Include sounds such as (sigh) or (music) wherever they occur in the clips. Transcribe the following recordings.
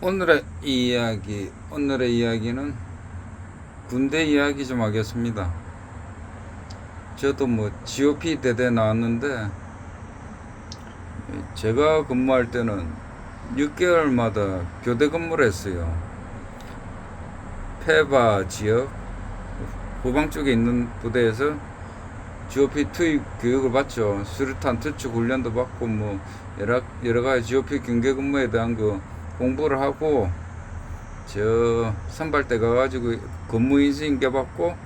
오늘의 이야기, 오늘의 이야기는 군대 이야기 좀 하겠습니다. 저도 뭐 GOP 대대 나왔는데 제가 근무할 때는 6개월마다 교대 근무를 했어요. 페바 지역 후방 쪽에 있는 부대에서 GOP 투입 교육을 받죠. 수류탄 투축 훈련도 받고 뭐 여러 여러 가지 GOP 경계 근무에 대한 그 공부를 하고 저 선발대 가가지고 근무 인수인 게 받고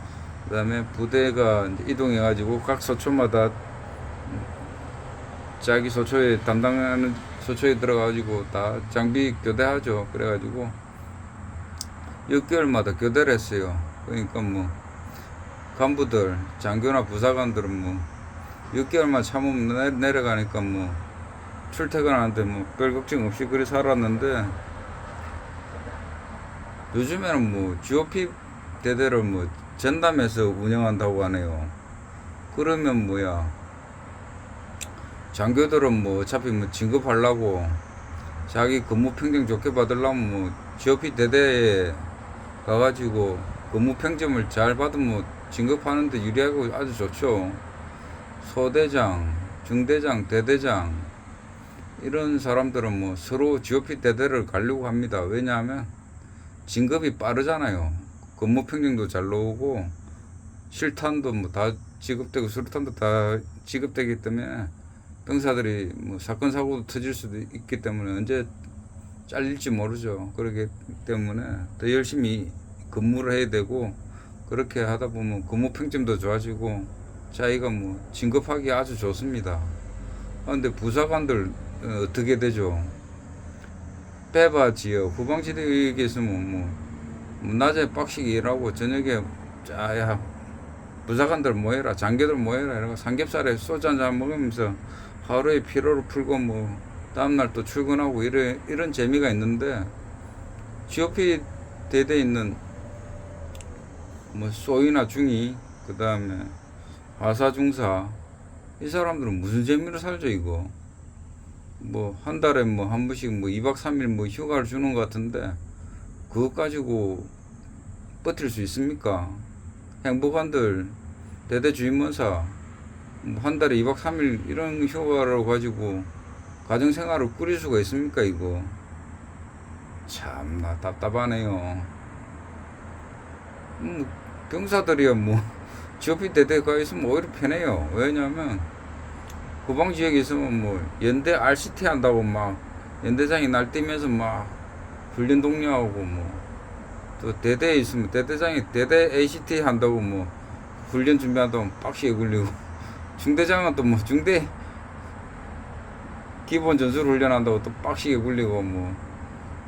그 다음에 부대가 이동해가지고 각 소초마다 자기 소초에 담당하는 소초에 들어가가지고 다 장비 교대하죠. 그래가지고 6개월마다 교대를 했어요. 그러니까 뭐 간부들, 장교나 부사관들은 뭐 6개월만 참으면 내- 내려가니까 뭐 출퇴근하는데 뭐 별 걱정 없이 그리 살았는데 요즘에는 뭐 GOP 대대를 뭐 전담해서 운영한다고 하네요. 그러면 뭐야 장교들은 뭐 어차피 뭐 진급하려고 자기 근무 평점 좋게 받으려면 뭐 GOP 대대에 가가지고 근무 평점을 잘 받으면 뭐 진급하는데 유리하고 아주 좋죠. 소대장, 중대장, 대대장 이런 사람들은 뭐 서로 GOP 대대를 가려고 합니다. 왜냐하면 진급이 빠르잖아요. 근무 평균도 잘 나오고 실탄도 뭐 다 지급되고 수류탄도 다 지급되기 때문에 병사들이 뭐 사건 사고도 터질 수도 있기 때문에 언제 잘릴지 모르죠. 그렇기 때문에 더 열심히 근무를 해야 되고 그렇게 하다 보면 근무 평점도 좋아지고 자기가 뭐 진급하기 아주 좋습니다. 그런데 부사관들 어, 어떻게 되죠? 빼바 지역 후방지대에 있으면 뭐, 뭐 낮에 빡시게 일하고 저녁에 짜야 부사관들 모여라 장교들 모여라 이러고 삼겹살에 소주 한잔 먹으면서 하루의 피로를 풀고 뭐 다음날 또 출근하고 이런 이런 재미가 있는데 GOP 대대 있는 뭐 소위나 중위 그 다음에 화사 중사 이 사람들은 무슨 재미로 살죠 이거 뭐 한 달에 뭐 한 번씩 뭐 2박 3일 뭐 휴가를 주는 것 같은데 그것 가지고 버틸 수 있습니까? 행복한들 대대 주임원사 뭐 한 달에 2박 3일 이런 휴가를 가지고 가정 생활을 꾸릴 수가 있습니까 이거? 참나 답답하네요. 음, 병사들이야 뭐. GOP 대대 가 있으면 오히려 편해요. 왜냐면 후방 지역에 있으면 뭐 연대 RCT 한다고 막 연대장이 날뛰면서 막 훈련 독려하고 뭐 또 대대에 있으면 대대장이 대대 ACT 한다고 뭐 훈련 준비한다고 빡시게 굴리고 중대장은 또 뭐 중대 기본 전술 훈련한다고 또 빡시게 굴리고 뭐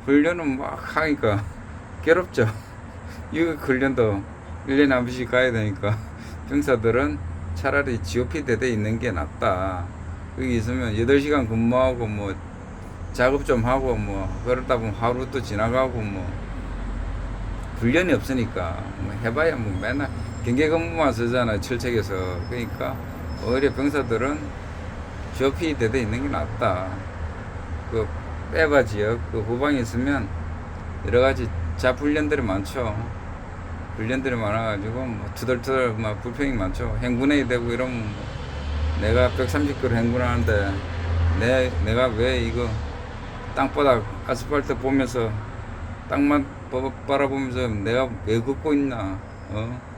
훈련은 막 하니까 (laughs) 괴롭죠. (laughs) 이거 훈련도 1년에 한 번씩 가야 되니까 (laughs) 병사들은 차라리 GOP 대대 있는 게 낫다. 거기 있으면 8시간 근무하고 뭐 작업 좀 하고 뭐 그러다 보면 하루 또 지나가고 뭐 훈련이 없으니까 뭐 해봐야 뭐 맨날 경계 근무만 쓰잖아 철책에서 그러니까 오히려 병사들은 GOP 대대 있는 게 낫다. 그 빼바 지역 그 후방에 있으면 여러 가지 잡 훈련들이 많죠. 훈련들이 많아가지고 뭐 투덜투덜 막 불평이 많죠. 행군해야 되고 이러면 뭐 내가 130km 행군하는데 내 내가 왜 이거 땅바닥 아스팔트 보면서 땅만 바- 바라보면서 내가 왜 걷고 있나? 어?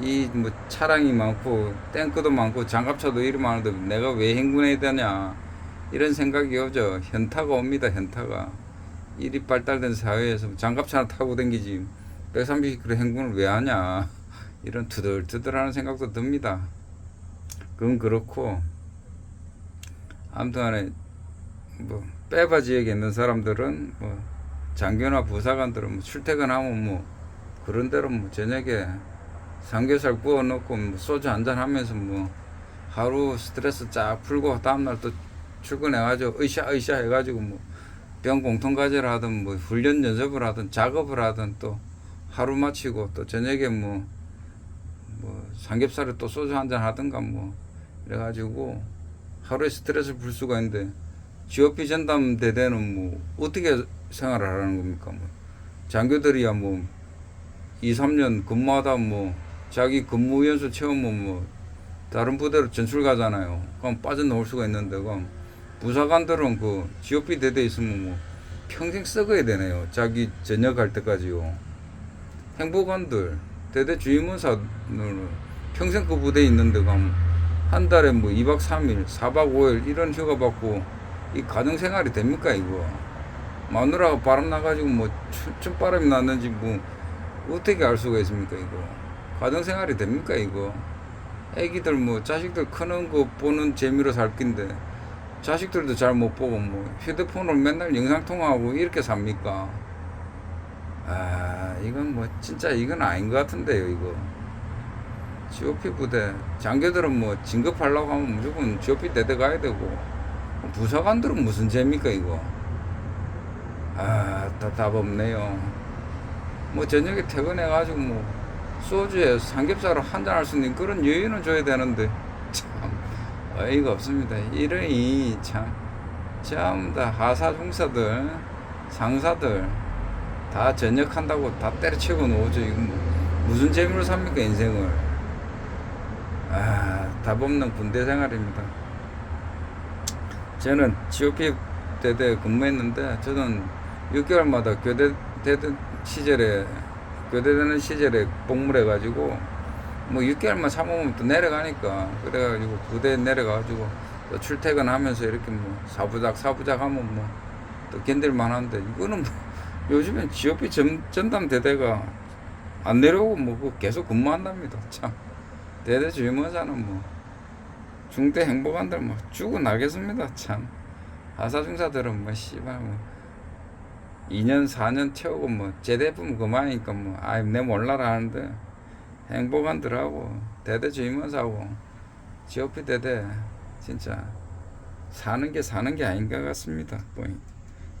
이 뭐 차량이 많고 탱크도 많고 장갑차도 이리 많은데 내가 왜 행군해야 되냐? 이런 생각이 오죠. 현타가 옵니다. 현타가. 일이 발달된 사회에서 장갑차나 타고 댕기지 130km 행군을 왜 하냐 (laughs) 이런 투덜투덜하는 생각도 듭니다. 그건 그렇고 아무튼간에 뭐 빼바 지역에 있는 사람들은 뭐 장교나 부사관들은 뭐 출퇴근하면 뭐 그런 대로 뭐 저녁에 삼겹살 구워 놓고 뭐 소주 한잔 하면서 뭐 하루 스트레스 쫙 풀고 다음날 또 출근해가지고 으쌰 으쌰 해가지고 뭐 병 공통 과제를 하든 뭐 훈련 연습을 하든 작업을 하든 또 하루 마치고 또 저녁에 뭐, 뭐 삼겹살에 또 소주 한 잔 하든가 뭐 그래가지고 하루에 스트레스를 풀 수가 있는데 GOP 전담 대대는 뭐 어떻게 생활을 하라는 겁니까? 뭐 장교들이야 뭐 2, 3년 근무하다 뭐 자기 근무 연수 채우면 뭐 다른 부대로 전출 가잖아요. 그럼 빠져나올 수가 있는데 그럼 부사관들은 그 GOP 대대 있으면 뭐 평생 썩어야 되네요. 자기 전역할 때까지요. 행보관들 대대 주임원사는 평생 그 부대에 있는데 그럼 한 달에 뭐 2박 3일, 4박 5일 이런 휴가 받고 이 가정 생활이 됩니까 이거? 마누라가 바람 나가지고 뭐 춘- 춘바람이 났는지 뭐 어떻게 알 수가 있습니까 이거? 가정 생활이 됩니까 이거? 애기들 뭐 자식들 크는 거 보는 재미로 살 낀데 자식들도 잘 못 보고 뭐 휴대폰으로 맨날 영상 통화하고 이렇게 삽니까? 아 이건 뭐 진짜 이건 아닌 것 같은데요 이거. GOP 부대. 장교들은 뭐 진급하려고 하면 무조건 GOP 대대 가야 되고. 부사관들은 무슨 죄입니까 이거? 아답 없네요. 뭐 저녁에 퇴근해 가지고 뭐 소주에 삼겹살을 한잔 할 수 있는 그런 여유는 줘야 되는데. (laughs) 참 어이가 없습니다. 이러니 참 전부 다 하사 중사들 상사들 다 전역한다고 다 때려치고 놓죠 뭐 무슨 재미로 삽니까 인생을 아, 답 없는 군대 생활입니다. 저는 GOP 대대 근무했는데 저는 6개월마다 교대 되던 시절에 교대되는 시절에 복무를 해가지고 뭐 6개월만 참으면 또 내려가니까 그래가지고 부대 내려가가지고 또 출퇴근하면서 이렇게 뭐 사부작 사부작 하면 뭐 또 견딜만한데 이거는 뭐 요즘엔 GOP 전, 전담 대대가 안 내려오고 뭐 계속 근무한답니다. 참. 대대 주임원사는 뭐 중대 행보관들 뭐 죽어 나겠습니다. 참. 하사 중사들은 뭐 씨발 뭐 2년 4년 채우고 뭐 제대품 그만이니까 뭐 아이 내 몰라라 하는데 행보관들하고 대대 주임원사하고 GOP 대대 진짜 사는 게 사는 게 아닌 것 같습니다. 보니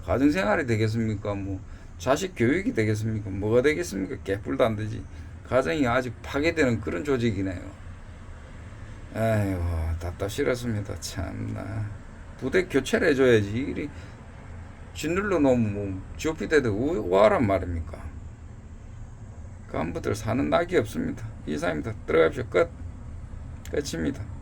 가정생활이 되겠습니까? 뭐 자식 교육이 되겠습니까 뭐가 되겠습니까 개뿔도 안 되지 가정이 아직 파괴되는 그런 조직이네요. 아이고 답답 싫었습니다. 참나 부대 교체를 해줘야지 이리 짓눌러 놓으면 뭐 대대 우아란 말입니까? 간부들 사는 낙이 없습니다. 이상입니다. 들어갑시오. 끝. 끝입니다.